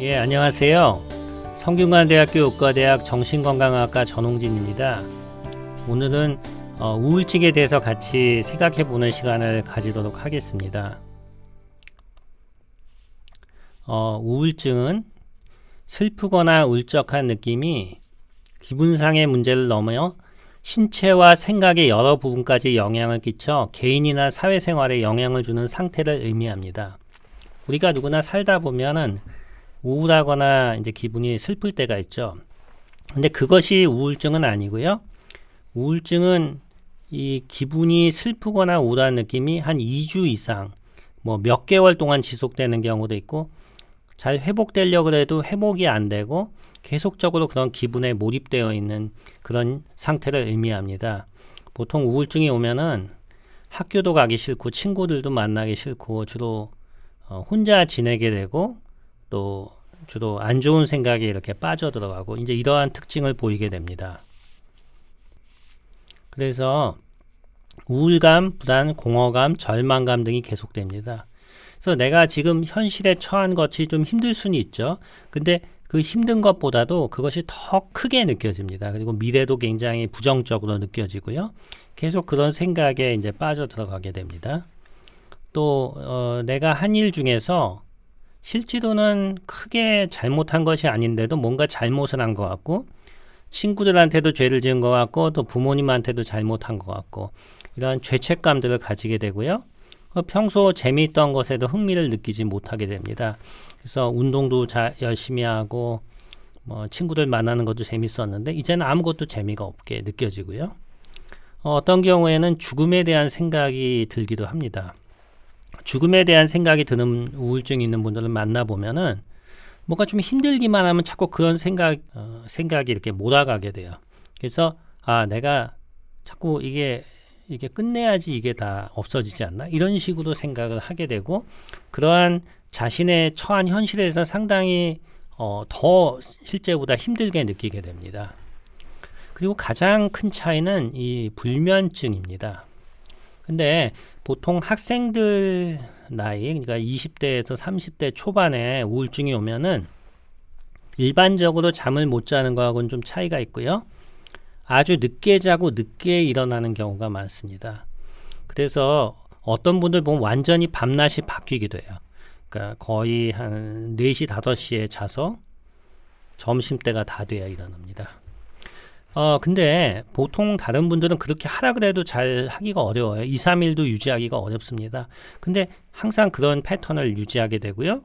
예, 안녕하세요. 성균관대학교 의과대학 정신건강학과 전홍진입니다. 오늘은 어, 우울증에 대해서 같이 생각해 보는 시간을 가지도록 하겠습니다. 어, 우울증은 슬프거나 울적한 느낌이 기분상의 문제를 넘어 신체와 생각의 여러 부분까지 영향을 끼쳐 개인이나 사회생활에 영향을 주는 상태를 의미합니다. 우리가 누구나 살다 보면은 우울하거나 이제 기분이 슬플 때가 있죠. 근데 그것이 우울증은 아니고요. 우울증은 이 기분이 슬프거나 우울한 느낌이 한 2주 이상 뭐 몇 개월 동안 지속되는 경우도 있고 잘 회복되려고 해도 회복이 안 되고 계속적으로 그런 기분에 몰입되어 있는 그런 상태를 의미합니다. 보통 우울증이 오면은 학교도 가기 싫고 친구들도 만나기 싫고 주로 어, 혼자 지내게 되고 또 주로 안 좋은 생각에 이렇게 빠져들어가고 이제 이러한 특징을 보이게 됩니다. 그래서 우울감, 불안, 공허감, 절망감 등이 계속됩니다. 그래서 내가 지금 현실에 처한 것이 좀 힘들 수는 있죠. 근데 그 힘든 것보다도 그것이 더 크게 느껴집니다. 그리고 미래도 굉장히 부정적으로 느껴지고요. 계속 그런 생각에 이제 빠져 들어가게 됩니다. 또 어, 내가 한 일 중에서 실제로는 크게 잘못한 것이 아닌데도 뭔가 잘못을 한 것 같고 친구들한테도 죄를 지은 것 같고 또 부모님한테도 잘못한 것 같고 이러한 죄책감들을 가지게 되고요. 어, 평소 재미있던 것에도 흥미를 느끼지 못하게 됩니다. 그래서 운동도 자, 열심히 하고 뭐 친구들 만나는 것도 재밌었는데 이제는 아무것도 재미가 없게 느껴지고요. 어, 어떤 경우에는 죽음에 대한 생각이 들기도 합니다. 죽음에 대한 생각이 드는 우울증이 있는 분들을 만나보면은 뭔가 좀 힘들기만 하면 자꾸 그런 생각, 어, 생각이 이렇게 몰아가게 돼요. 그래서, 아, 내가 자꾸 이게, 이게 끝내야지 이게 다 없어지지 않나? 이런 식으로 생각을 하게 되고, 그러한 자신의 처한 현실에서 상당히 어, 더 실제보다 힘들게 느끼게 됩니다. 그리고 가장 큰 차이는 이 불면증입니다. 근데 보통 학생들 나이, 그러니까 20대에서 30대 초반에 우울증이 오면은 일반적으로 잠을 못 자는 거하고는 좀 차이가 있고요. 아주 늦게 자고 늦게 일어나는 경우가 많습니다. 그래서 어떤 분들 보면 완전히 밤낮이 바뀌기도 해요. 그러니까 거의 한 4시, 5시에 자서 점심때가 다 돼야 일어납니다. 어, 근데 보통 다른 분들은 그렇게 하라 그래도 잘 하기가 어려워요. 2, 3일도 유지하기가 어렵습니다. 근데 항상 그런 패턴을 유지하게 되고요.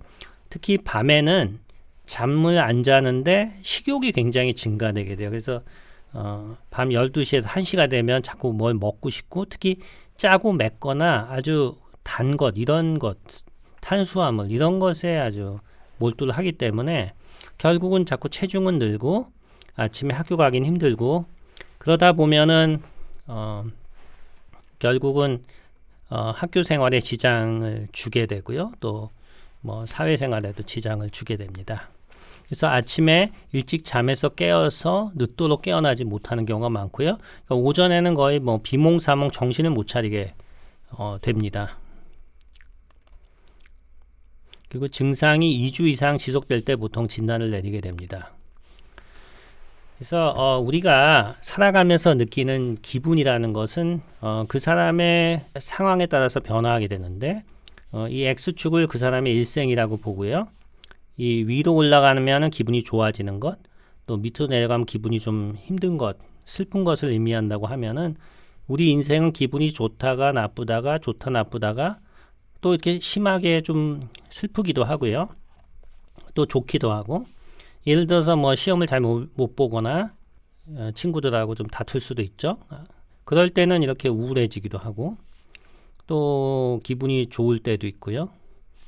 특히 밤에는 잠을 안 자는데 식욕이 굉장히 증가되게 돼요. 그래서 어, 밤 12시에서 1시가 되면 자꾸 뭘 먹고 싶고 특히 짜고 맵거나 아주 단 것, 이런 것, 탄수화물 이런 것에 아주 몰두를 하기 때문에 결국은 자꾸 체중은 늘고 아침에 학교 가긴 힘들고 그러다 보면은 어, 결국은 어, 학교 생활에 지장을 주게 되고요. 또 뭐 사회생활에도 지장을 주게 됩니다. 그래서 아침에 일찍 잠에서 깨어서 늦도록 깨어나지 못하는 경우가 많고요. 그러니까 오전에는 거의 뭐 비몽사몽 정신을 못 차리게 어, 됩니다. 그리고 증상이 2주 이상 지속될 때 보통 진단을 내리게 됩니다. 그래서 어, 우리가 살아가면서 느끼는 기분이라는 것은 어, 그 사람의 상황에 따라서 변화하게 되는데 어, 이 X축을 그 사람의 일생이라고 보고요. 이 위로 올라가면 기분이 좋아지는 것, 또 밑으로 내려가면 기분이 좀 힘든 것, 슬픈 것을 의미한다고 하면은 우리 인생은 기분이 좋다가 나쁘다가 좋다 나쁘다가 또 이렇게 심하게 좀 슬프기도 하고요. 또 좋기도 하고 예를 들어서 뭐 시험을 잘 못 보거나 어, 친구들하고 좀 다툴 수도 있죠. 그럴 때는 이렇게 우울해지기도 하고 또 기분이 좋을 때도 있고요.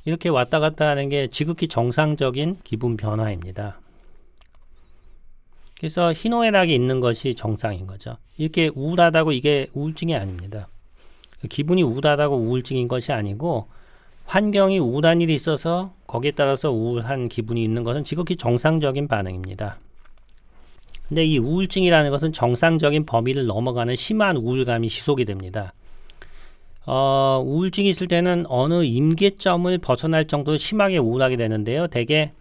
이렇게 왔다 갔다 하는 게 지극히 정상적인 기분 변화입니다. 그래서 희노애락이 있는 것이 정상인 거죠. 이렇게 우울하다고 이게 우울증이 아닙니다. 기분이 우울하다고 우울증인 것이 아니고 환경이 우울한 일이 있어서 거기에 따라서 우울한 기분이 있는 것은 지극히 정상적인 반응입니다. 근데 이 우울증이라는 것은 정상적인 범위를 넘어가는 심한 우울감이 지속이 됩니다. 어, 우울증이 있을 때는 어느 임계점을 벗어날 정도로 심하게 우울하게 되는데요. 대개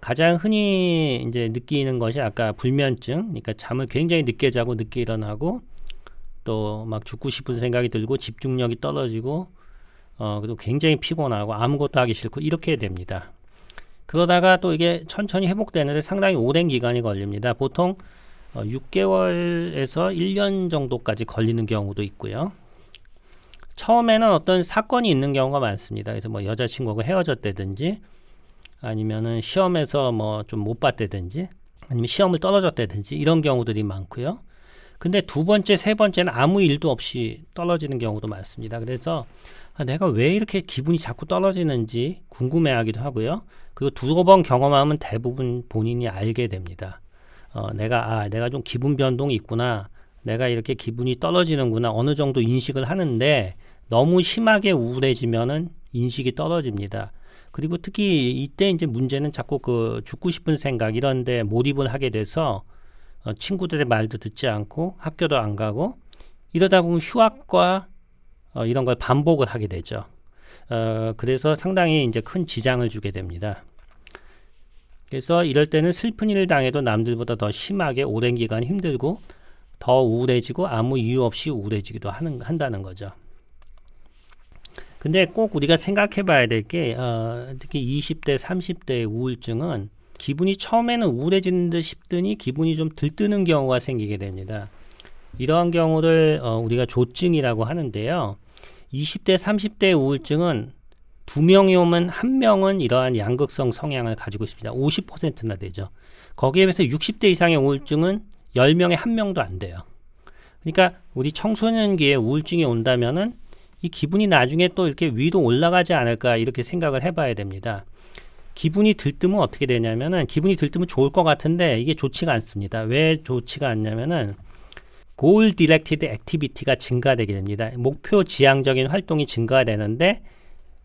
가장 흔히 이제 느끼는 것이 아까 불면증, 그러니까 잠을 굉장히 늦게 자고 늦게 일어나고 또 막 죽고 싶은 생각이 들고 집중력이 떨어지고 어 그리고 굉장히 피곤하고 아무것도 하기 싫고 이렇게 됩니다. 그러다가 또 이게 천천히 회복되는데 상당히 오랜 기간이 걸립니다. 보통 어 6개월에서 1년 정도까지 걸리는 경우도 있고요. 처음에는 어떤 사건이 있는 경우가 많습니다. 그래서 뭐 여자친구가 헤어졌다든지 아니면은 시험에서 뭐 좀 못 봤다든지 아니면 시험을 떨어졌다든지 이런 경우들이 많고요. 근데 두 번째, 세 번째는 아무 일도 없이 떨어지는 경우도 많습니다. 그래서 아, 내가 왜 이렇게 기분이 자꾸 떨어지는지 궁금해하기도 하고요. 그리고 두어 번 경험하면 대부분 본인이 알게 됩니다. 어, 내가 아, 내가 좀 기분 변동이 있구나. 내가 이렇게 기분이 떨어지는구나. 어느 정도 인식을 하는데 너무 심하게 우울해지면은 인식이 떨어집니다. 그리고 특히 이때 이제 문제는 자꾸 그 죽고 싶은 생각 이런데 몰입을 하게 돼서 어, 친구들의 말도 듣지 않고 학교도 안 가고 이러다 보면 휴학과 어, 이런 걸 반복을 하게 되죠. 어, 그래서 상당히 이제 큰 지장을 주게 됩니다. 그래서 이럴 때는 슬픈 일을 당해도 남들보다 더 심하게 오랜 기간 힘들고 더 우울해지고 아무 이유 없이 우울해지기도 하는, 한다는 거죠. 근데 꼭 우리가 생각해 봐야 될 게, 어, 특히 20대, 30대의 우울증은 기분이 처음에는 우울해지는 듯 싶더니 기분이 좀 들뜨는 경우가 생기게 됩니다. 이러한 경우를 어, 우리가 조증이라고 하는데요. 20대, 30대 우울증은 두 명이 오면 한 명은 이러한 양극성 성향을 가지고 있습니다. 50%나 되죠. 거기에 비해서 60대 이상의 우울증은 10명에 한 명도 안 돼요. 그러니까 우리 청소년기에 우울증이 온다면은 이 기분이 나중에 또 이렇게 위로 올라가지 않을까 이렇게 생각을 해봐야 됩니다. 기분이 들뜨면 어떻게 되냐면은 기분이 들뜨면 좋을 것 같은데 이게 좋지가 않습니다. 왜 좋지가 않냐면은 goal directed activity가 증가되게 됩니다. 목표 지향적인 활동이 증가되는데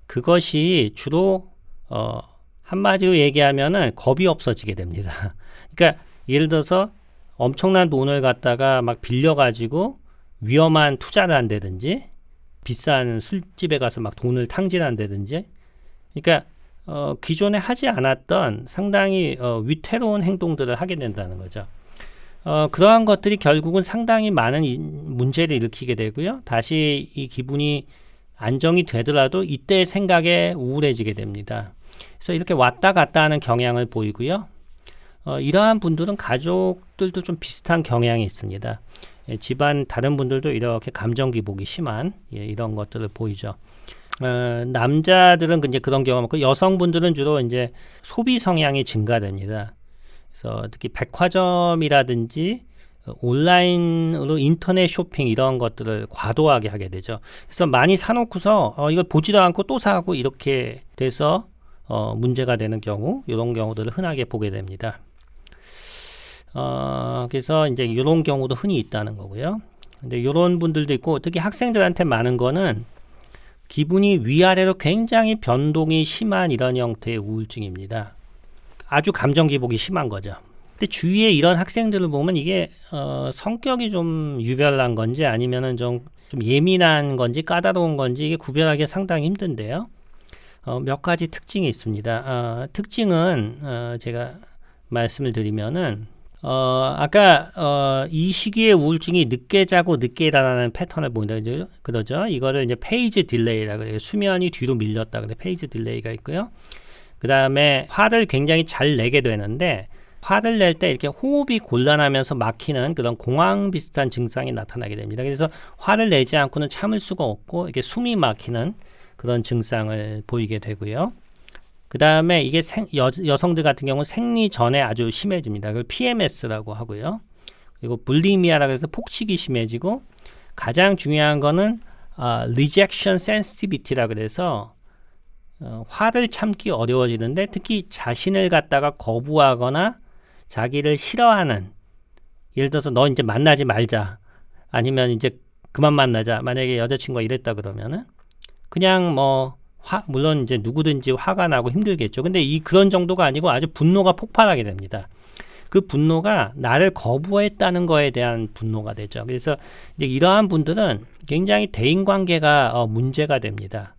그것이 주로 어 한마디로 얘기하면은 겁이 없어지게 됩니다. 그러니까 예를 들어서 엄청난 돈을 갖다가 막 빌려 가지고 위험한 투자를 한다든지 비싼 술집에 가서 막 돈을 탕진한다든지 그러니까 어, 기존에 하지 않았던 상당히 어, 위태로운 행동들을 하게 된다는 거죠. 어, 그러한 것들이 결국은 상당히 많은 이, 문제를 일으키게 되고요. 다시 이 기분이 안정이 되더라도 이때 생각에 우울해지게 됩니다. 그래서 이렇게 왔다 갔다 하는 경향을 보이고요. 어, 이러한 분들은 가족들도 좀 비슷한 경향이 있습니다. 예, 집안 다른 분들도 이렇게 감정 기복이 심한 예, 이런 것들을 보이죠. 어, 남자들은 이제 그런 경우가 많고 여성분들은 주로 이제 소비 성향이 증가됩니다. 그래서 특히 백화점이라든지 온라인으로 인터넷 쇼핑 이런 것들을 과도하게 하게 되죠. 그래서 많이 사놓고서 어, 이걸 보지도 않고 또 사고 이렇게 돼서 어, 문제가 되는 경우 이런 경우들을 흔하게 보게 됩니다. 어, 그래서 이제 이런 경우도 흔히 있다는 거고요. 근데 이런 분들도 있고 특히 학생들한테 많은 거는 기분이 위아래로 굉장히 변동이 심한 이런 형태의 우울증입니다. 아주 감정 기복이 심한 거죠. 근데 주위에 이런 학생들을 보면 이게 어, 성격이 좀 유별난 건지 아니면은 좀, 좀 예민한 건지 까다로운 건지 이게 구별하기 상당히 힘든데요. 어, 몇 가지 특징이 있습니다. 어, 특징은 어, 제가 말씀을 드리면은 어, 아까 어, 이 시기에 우울증이 늦게 자고 늦게 일어나는 패턴을 보인다 그러죠. 이거를 이제 페이지 딜레이라고 해요. 수면이 뒤로 밀렸다 그래 페이지 딜레이가 있고요. 그 다음에 화를 굉장히 잘 내게 되는데 화를 낼 때 이렇게 호흡이 곤란하면서 막히는 그런 공황 비슷한 증상이 나타나게 됩니다. 그래서 화를 내지 않고는 참을 수가 없고 이게 숨이 막히는 그런 증상을 보이게 되고요. 그 다음에 이게 생, 여, 여성들 같은 경우는 생리 전에 아주 심해집니다. 그걸 PMS라고 하고요. 그리고 불리미아라고 해서 폭식이 심해지고 가장 중요한 거는 어, rejection sensitivity라 그래서 어, 화를 참기 어려워지는데 특히 자신을 갖다가 거부하거나 자기를 싫어하는 예를 들어서 너 이제 만나지 말자 아니면 이제 그만 만나자 만약에 여자친구가 이랬다 그러면은 그냥 뭐 화, 물론 이제 누구든지 화가 나고 힘들겠죠. 근데 이 그런 정도가 아니고 아주 분노가 폭발하게 됩니다. 그 분노가 나를 거부했다는 거에 대한 분노가 되죠. 그래서 이제 이러한 분들은 굉장히 대인 관계가 어, 문제가 됩니다.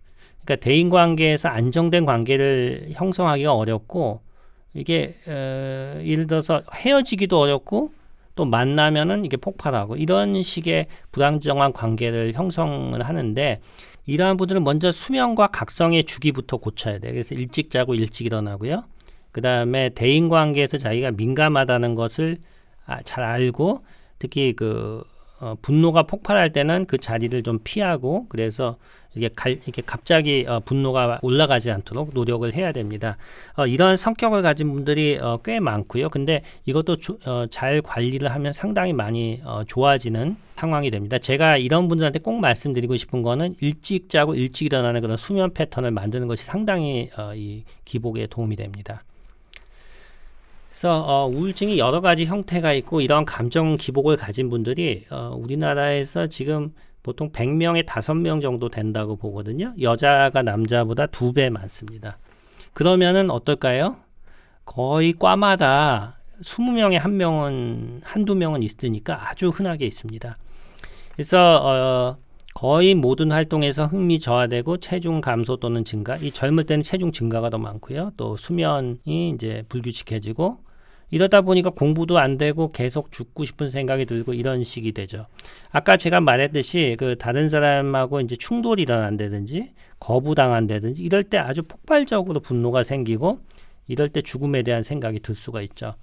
그러니까 대인 관계에서 안정된 관계를 형성하기가 어렵고 이게 어, 예를 들어서 헤어지기도 어렵고 또 만나면은 이게 폭발하고 이런 식의 불안정한 관계를 형성을 하는데 이러한 분들은 먼저 수면과 각성의 주기부터 고쳐야 돼요. 그래서 일찍 자고 일찍 일어나고요. 그 다음에 대인 관계에서 자기가 민감하다는 것을 아, 잘 알고 특히 그 어, 분노가 폭발할 때는 그 자리를 좀 피하고 그래서 이게 갈, 이렇게 갑자기 어, 분노가 올라가지 않도록 노력을 해야 됩니다. 어, 이런 성격을 가진 분들이 어, 꽤 많고요. 근데 이것도 조, 어, 잘 관리를 하면 상당히 많이 어, 좋아지는 상황이 됩니다. 제가 이런 분들한테 꼭 말씀드리고 싶은 거는 일찍 자고 일찍 일어나는 그런 수면 패턴을 만드는 것이 상당히 어, 이 기복에 도움이 됩니다. 그래서 어, 우울증이 여러 가지 형태가 있고 이런 감정 기복을 가진 분들이 어, 우리나라에서 지금 보통 100명에 5명 정도 된다고 보거든요. 여자가 남자보다 두 배 많습니다. 그러면은 어떨까요? 거의 과마다 20명에 한 명은 한두 명은 있으니까 아주 흔하게 있습니다. 그래서 어, 거의 모든 활동에서 흥미 저하되고 체중 감소 또는 증가. 이 젊을 때는 체중 증가가 더 많고요. 또 수면이 이제 불규칙해지고 이러다 보니까 공부도 안 되고 계속 죽고 싶은 생각이 들고 이런 식이 되죠. 아까 제가 말했듯이 그 다른 사람하고 이제 충돌이 일어난다든지 거부당한다든지 이럴 때 아주 폭발적으로 분노가 생기고 이럴 때 죽음에 대한 생각이 들 수가 있죠.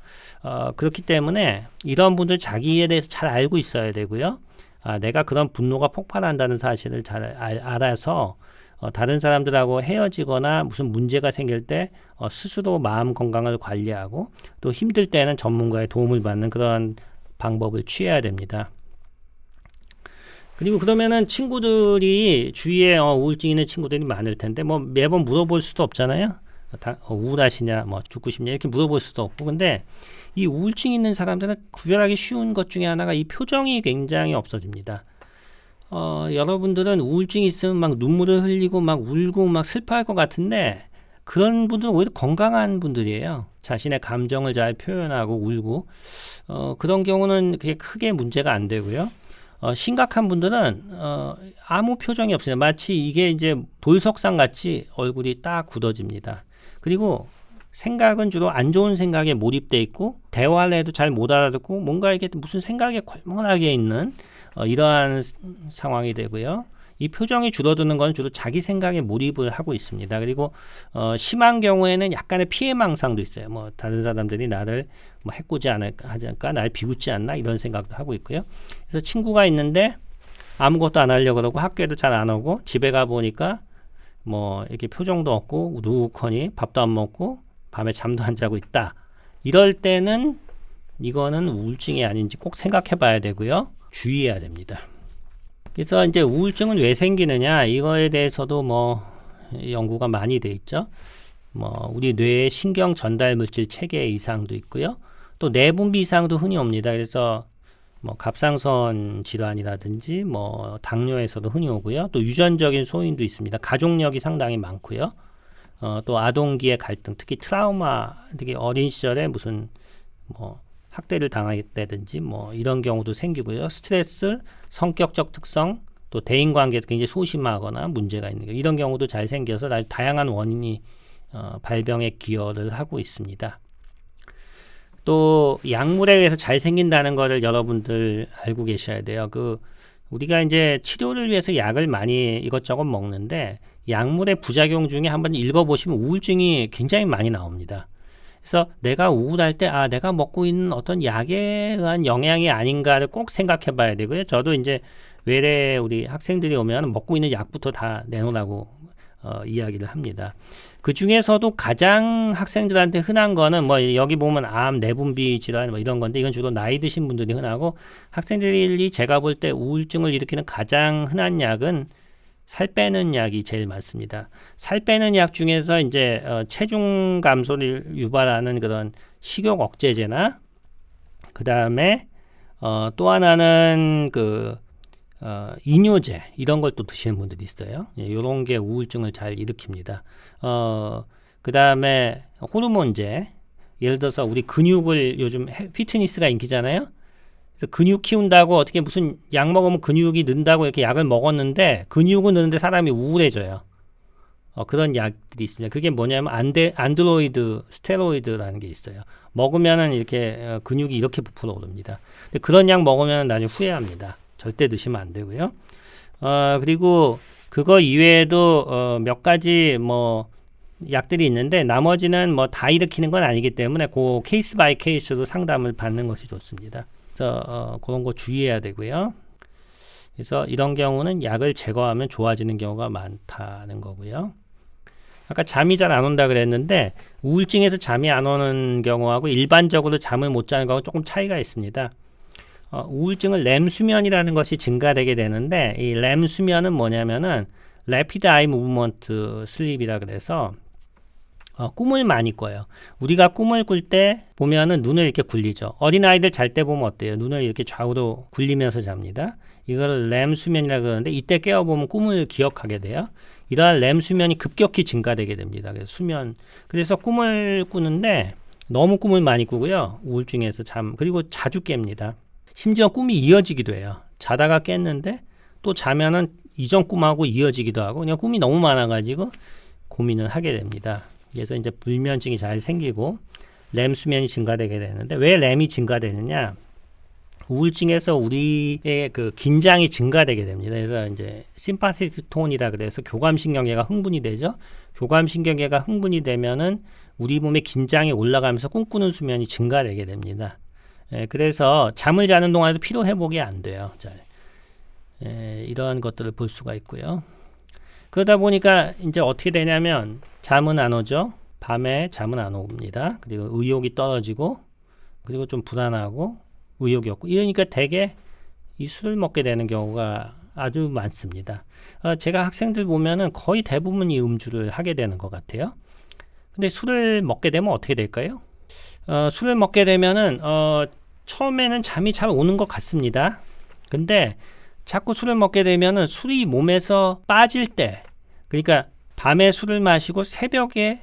어, 그렇기 때문에 이런 분들 자기에 대해서 잘 알고 있어야 되고요. 아, 내가 그런 분노가 폭발한다는 사실을 잘 알, 알아서 어, 다른 사람들하고 헤어지거나 무슨 문제가 생길 때 어, 스스로 마음 건강을 관리하고 또 힘들 때는 전문가의 도움을 받는 그런 방법을 취해야 됩니다. 그리고 그러면은 친구들이 주위에 어, 우울증 있는 친구들이 많을 텐데 뭐 매번 물어볼 수도 없잖아요. 다, 어, 우울하시냐, 뭐 죽고 싶냐 이렇게 물어볼 수도 없고 근데 이 우울증 있는 사람들은 구별하기 쉬운 것 중에 하나가 이 표정이 굉장히 없어집니다. 어, 여러분들은 우울증이 있으면 막 눈물을 흘리고 막 울고 막 슬퍼할 것 같은데 그런 분들은 오히려 건강한 분들이에요. 자신의 감정을 잘 표현하고 울고 어, 그런 경우는 그게 크게 문제가 안 되고요. 어, 심각한 분들은 어, 아무 표정이 없어요. 마치 이게 이제 돌석상 같이 얼굴이 딱 굳어집니다. 그리고 생각은 주로 안 좋은 생각에 몰입돼 있고 대화를 해도 잘 못 알아듣고 뭔가 이게 무슨 생각에 걸문하게 있는 어, 이러한 상황이 되고요. 이 표정이 줄어드는 건 주로 자기 생각에 몰입을 하고 있습니다. 그리고 어, 심한 경우에는 약간의 피해망상도 있어요. 뭐 다른 사람들이 나를 뭐 해코지 않을까 하지 않을까, 날 비웃지 않나 이런 생각도 하고 있고요. 그래서 친구가 있는데 아무것도 안 하려고 그러고 학교에도 잘 안 오고 집에 가 보니까 뭐 이렇게 표정도 없고 우두커니 밥도 안 먹고 밤에 잠도 안 자고 있다. 이럴 때는 이거는 우울증이 아닌지 꼭 생각해 봐야 되고요. 주의해야 됩니다. 그래서 이제 우울증은 왜 생기느냐 이거에 대해서도 뭐 연구가 많이 돼 있죠. 뭐 우리 뇌의 신경 전달 물질 체계 이상도 있고요. 또 내분비 이상도 흔히 옵니다. 그래서 뭐 갑상선 질환이라든지 뭐 당뇨에서도 흔히 오고요. 또 유전적인 소인도 있습니다. 가족력이 상당히 많고요. 어, 또 아동기의 갈등, 특히 트라우마, 특히 어린 시절에 무슨 뭐 학대를 당했다든지 뭐 이런 경우도 생기고요. 스트레스, 성격적 특성, 또 대인 관계도 굉장히 소심하거나 문제가 있는 경 이런 경우도 잘 생겨서 다양한 원인이 어, 발병에 기여를 하고 있습니다. 또 약물에 의해서 잘 생긴다는 것을 여러분들 알고 계셔야 돼요. 그 우리가 이제 치료를 위해서 약을 많이 이것저것 먹는데 약물의 부작용 중에 한번 읽어보시면 우울증이 굉장히 많이 나옵니다. 그래서 내가 우울할 때, 아, 내가 먹고 있는 어떤 약에 의한 영향이 아닌가를 꼭 생각해 봐야 되고요. 저도 이제 외래 우리 학생들이 오면 먹고 있는 약부터 다 내놓으라고 어, 이야기를 합니다. 그 중에서도 가장 학생들한테 흔한 거는 뭐 여기 보면 암, 내분비 질환 뭐 이런 건데 이건 주로 나이 드신 분들이 흔하고 학생들이 제가 볼 때 우울증을 일으키는 가장 흔한 약은 살 빼는 약이 제일 많습니다. 살 빼는 약 중에서 이제 어, 체중 감소를 유발하는 그런 식욕 억제제나 그 다음에 어, 또 하나는 그 어, 이뇨제 이런 걸 또 드시는 분들이 있어요. 예, 이런 게 우울증을 잘 일으킵니다. 어, 그 다음에 호르몬제 예를 들어서 우리 근육을 요즘 피트니스가 인기잖아요. 근육 키운다고 어떻게 무슨 약 먹으면 근육이 는다고 이렇게 약을 먹었는데 근육은 느는데 사람이 우울해져요. 어, 그런 약들이 있습니다. 그게 뭐냐면 안데, 안드로이드 스테로이드라는 게 있어요. 먹으면은 이렇게 어, 근육이 이렇게 부풀어 오릅니다. 근데 그런 약 먹으면 나중에 후회합니다. 절대 드시면 안 되고요. 어, 그리고 그거 이외에도 어, 몇 가지 뭐 약들이 있는데 나머지는 뭐 다 일으키는 건 아니기 때문에 그 케이스 바이 케이스로 상담을 받는 것이 좋습니다. 그래서 어, 그런 거 주의해야 되고요. 그래서 이런 경우는 약을 제거하면 좋아지는 경우가 많다는 거고요. 아까 잠이 잘 안 온다 그랬는데 우울증에서 잠이 안 오는 경우하고 일반적으로 잠을 못 자는 거하고 조금 차이가 있습니다. 어, 우울증은 렘 수면이라는 것이 증가되게 되는데 이 렘 수면은 뭐냐면은 rapid eye movement sleep이라 그래서 어, 꿈을 많이 꿔요. 우리가 꿈을 꿀 때 보면은 눈을 이렇게 굴리죠. 어린 아이들 잘 때 보면 어때요? 눈을 이렇게 좌우로 굴리면서 잡니다. 이걸 렘 수면이라 그러는데 이때 깨어 보면 꿈을 기억하게 돼요. 이러한 렘 수면이 급격히 증가되게 됩니다. 그래서 수면 그래서 꿈을 꾸는데 너무 꿈을 많이 꾸고요. 우울증에서 잠 그리고 자주 깹니다. 심지어 꿈이 이어지기도 해요. 자다가 깼는데 또 자면은 이전 꿈하고 이어지기도 하고 그냥 꿈이 너무 많아가지고 고민을 하게 됩니다. 그래서 이제 불면증이 잘 생기고 렘 수면이 증가되게 되는데 왜 렘이 증가되느냐? 우울증에서 우리의 그 긴장이 증가되게 됩니다. 그래서 이제 심파티틱 톤이라 그래서 교감신경계가 흥분이 되죠. 교감신경계가 흥분이 되면은 우리 몸의 긴장이 올라가면서 꿈꾸는 수면이 증가되게 됩니다. 예, 그래서 잠을 자는 동안에도 피로 회복이 안 돼요. 잘. 예, 이러한 것들을 볼 수가 있고요. 그러다 보니까 이제 어떻게 되냐면 잠은 안 오죠. 밤에 잠은 안 옵니다. 그리고 의욕이 떨어지고 그리고 좀 불안하고 의욕이 없고 이러니까 대개 이 술을 먹게 되는 경우가 아주 많습니다. 어, 제가 학생들 보면은 거의 대부분 이 음주를 하게 되는 것 같아요. 근데 술을 먹게 되면 어떻게 될까요? 어, 술을 먹게 되면은 어, 처음에는 잠이 잘 오는 것 같습니다. 근데 자꾸 술을 먹게 되면은 술이 몸에서 빠질 때, 그러니까 밤에 술을 마시고 새벽에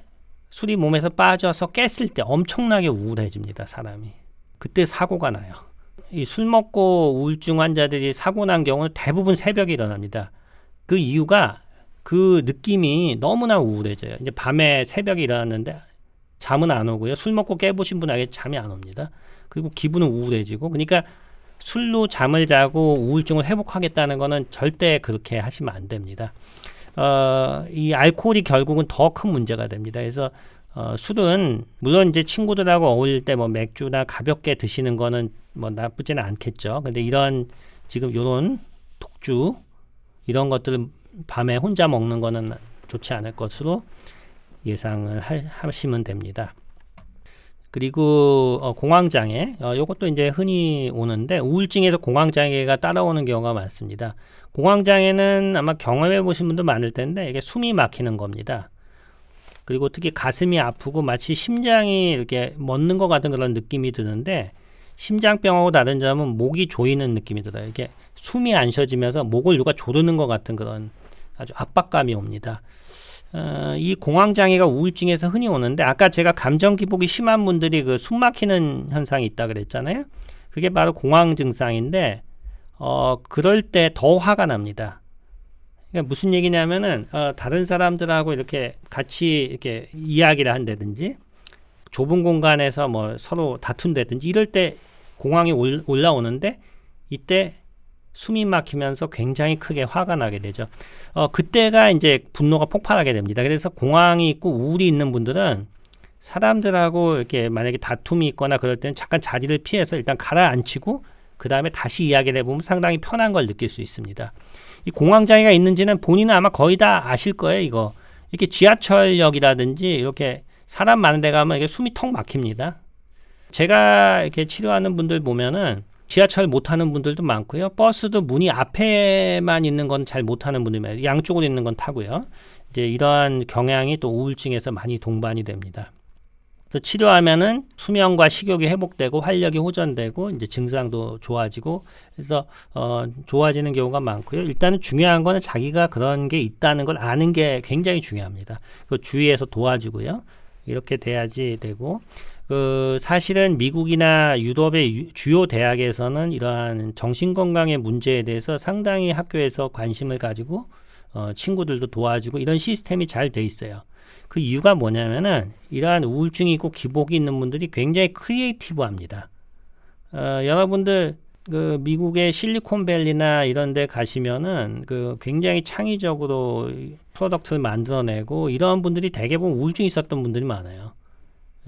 술이 몸에서 빠져서 깼을 때 엄청나게 우울해집니다, 사람이. 그때 사고가 나요. 이 술 먹고 우울증 환자들이 사고 난 경우는 대부분 새벽에 일어납니다. 그 이유가 그 느낌이 너무나 우울해져요. 이제 밤에 새벽에 일어났는데 잠은 안 오고요. 술 먹고 깨보신 분에게 잠이 안 옵니다. 그리고 기분은 우울해지고 그러니까 술로 잠을 자고 우울증을 회복하겠다는 거는 절대 그렇게 하시면 안 됩니다. 어, 이 알코올이 결국은 더 큰 문제가 됩니다. 그래서 어, 술은 물론 이제 친구들하고 어울릴 때 뭐 맥주나 가볍게 드시는 거는 뭐 나쁘지는 않겠죠. 근데 이런 지금 요런 독주 이런 것들을 밤에 혼자 먹는 거는 좋지 않을 것으로 예상을 하, 하시면 됩니다. 그리고 어, 공황장애 어, 이것도 이제 흔히 오는데 우울증에서 공황장애가 따라오는 경우가 많습니다. 공황장애는 아마 경험해 보신 분도 많을 텐데 이게 숨이 막히는 겁니다. 그리고 특히 가슴이 아프고 마치 심장이 이렇게 멎는 것 같은 그런 느낌이 드는데 심장병하고 다른 점은 목이 조이는 느낌이 들어요. 이게 숨이 안 쉬어지면서 목을 누가 조르는 것 같은 그런 아주 압박감이 옵니다. 어, 이 공황 장애가 우울증에서 흔히 오는데 아까 제가 감정 기복이 심한 분들이 그 숨 막히는 현상이 있다 그랬잖아요. 그게 바로 공황 증상인데 어 그럴 때 더 화가 납니다. 그러니까 무슨 얘기냐면은 어, 다른 사람들하고 이렇게 같이 이렇게 이야기를 한다든지 좁은 공간에서 뭐 서로 다툰다든지 이럴 때 공황이 올, 올라오는데 이때 숨이 막히면서 굉장히 크게 화가 나게 되죠. 어, 그때가 이제 분노가 폭발하게 됩니다. 그래서 공황이 있고 우울이 있는 분들은 사람들하고 이렇게 만약에 다툼이 있거나 그럴 때는 잠깐 자리를 피해서 일단 가라앉히고 그 다음에 다시 이야기를 해보면 상당히 편한 걸 느낄 수 있습니다. 이 공황장애가 있는지는 본인은 아마 거의 다 아실 거예요, 이거. 이렇게 지하철역이라든지 이렇게 사람 많은 데 가면 이게 숨이 턱 막힙니다. 제가 이렇게 치료하는 분들 보면은 지하철 못 타는 분들도 많고요. 버스도 문이 앞에만 있는 건 잘 못 타는 분들이 많아요. 양쪽으로 있는 건 타고요. 이제 이러한 경향이 또 우울증에서 많이 동반이 됩니다. 그래서 치료하면은 수면과 식욕이 회복되고 활력이 호전되고 이제 증상도 좋아지고 그래서 어 좋아지는 경우가 많고요. 일단은 중요한 거는 자기가 그런 게 있다는 걸 아는 게 굉장히 중요합니다. 그 주위에서 도와주고요. 이렇게 돼야지 되고 그 사실은 미국이나 유럽의 주요 대학에서는 이러한 정신 건강의 문제에 대해서 상당히 학교에서 관심을 가지고 어, 친구들도 도와주고 이런 시스템이 잘 돼 있어요. 그 이유가 뭐냐면은 이러한 우울증이 있고 기복이 있는 분들이 굉장히 크리에이티브합니다. 어, 여러분들 그 미국의 실리콘밸리나 이런 데 가시면은 그 굉장히 창의적으로 프로덕트를 만들어내고 이런 분들이 대개 보면 우울증 있었던 분들이 많아요.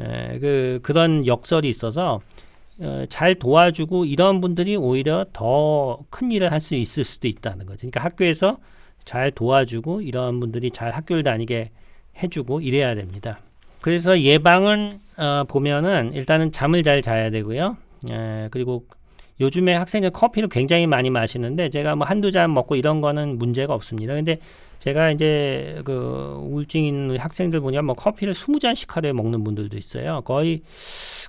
예, 그 그런 역설이 있어서 어, 잘 도와주고 이런 분들이 오히려 더 큰 일을 할 수 있을 수도 있다는 거죠. 그러니까 학교에서 잘 도와주고 이런 분들이 잘 학교를 다니게 해주고 이래야 됩니다. 그래서 예방은 어, 보면은 일단은 잠을 잘 자야 되고요. 에, 그리고 요즘에 학생들 커피를 굉장히 많이 마시는데 제가 뭐 한두 잔 먹고 이런 거는 문제가 없습니다. 근데 제가 이제 그 우울증 있는 학생들 보니까 뭐 커피를 스무 잔씩 하루에 먹는 분들도 있어요. 거의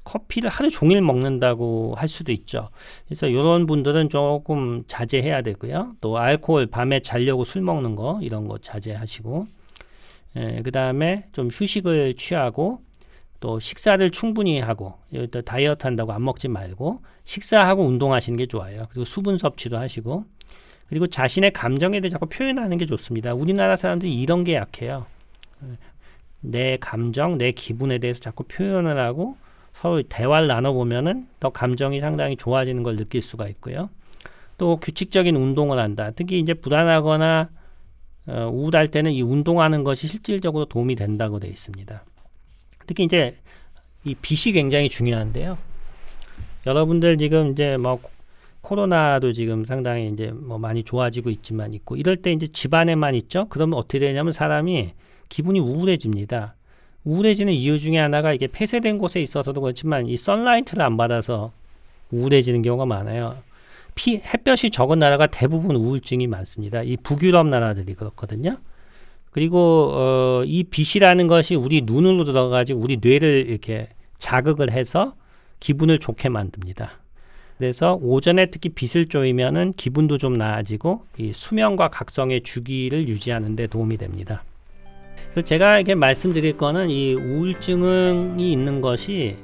커피를 하루 종일 먹는다고 할 수도 있죠. 그래서 이런 분들은 조금 자제해야 되고요. 또 알코올 밤에 자려고 술 먹는 거 이런 거 자제하시고 예, 그 다음에 좀 휴식을 취하고 또 식사를 충분히 하고 또 다이어트 한다고 안 먹지 말고 식사하고 운동하시는 게 좋아요. 그리고 수분 섭취도 하시고 그리고 자신의 감정에 대해 자꾸 표현하는 게 좋습니다. 우리나라 사람들이 이런 게 약해요. 내 감정, 내 기분에 대해서 자꾸 표현을 하고 서로 대화를 나눠보면은 더 감정이 상당히 좋아지는 걸 느낄 수가 있고요. 또 규칙적인 운동을 한다. 특히 이제 불안하거나 어, 우울할 때는 이 운동하는 것이 실질적으로 도움이 된다고 되어 있습니다. 특히 이제 이 빛이 굉장히 중요한데요. 여러분들 지금 이제 뭐 코로나도 지금 상당히 이제 뭐 많이 좋아지고 있지만 있고 이럴 때 이제 집안에만 있죠. 그러면 어떻게 되냐면 사람이 기분이 우울해집니다. 우울해지는 이유 중에 하나가 이게 폐쇄된 곳에 있어서도 그렇지만 이 선라이트를 안 받아서 우울해지는 경우가 많아요. 피, 햇볕이 적은 나라가 대부분 우울증이 많습니다. 이 북유럽 나라들이 그렇거든요. 그리고 어, 이 빛이라는 것이 우리 눈으로 들어가지고 우리 뇌를 이렇게 자극을 해서 기분을 좋게 만듭니다. 그래서 오전에 특히 빛을 쬐면은 기분도 좀 나아지고 이 수면과 각성의 주기를 유지하는 데 도움이 됩니다. 그래서 제가 이렇게 말씀드릴 거는 이 우울증이 있는 것이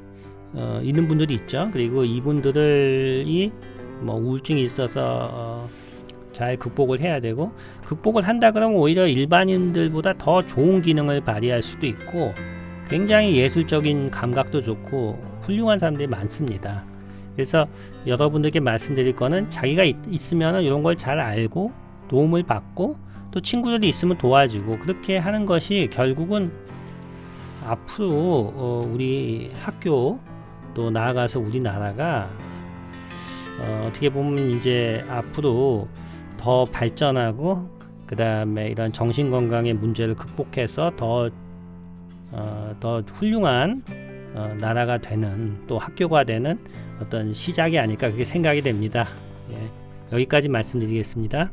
어, 있는 분들이 있죠. 그리고 이분들이 뭐 우울증이 있어서 어, 잘 극복을 해야 되고 극복을 한다 그러면 오히려 일반인들보다 더 좋은 기능을 발휘할 수도 있고 굉장히 예술적인 감각도 좋고 훌륭한 사람들이 많습니다. 그래서 여러분들께 말씀드릴 거는 자기가 있, 있으면 이런 걸 잘 알고 도움을 받고 또 친구들이 있으면 도와주고 그렇게 하는 것이 결국은 앞으로 어, 우리 학교 또 나아가서 우리나라가 어, 어떻게 보면 이제 앞으로 더 발전하고 그 다음에 이런 정신 건강의 문제를 극복해서 더, 어, 더 훌륭한 어, 나라가 되는 또 학교가 되는 어떤 시작이 아닐까 그렇게 생각이 됩니다. 예, 여기까지 말씀드리겠습니다.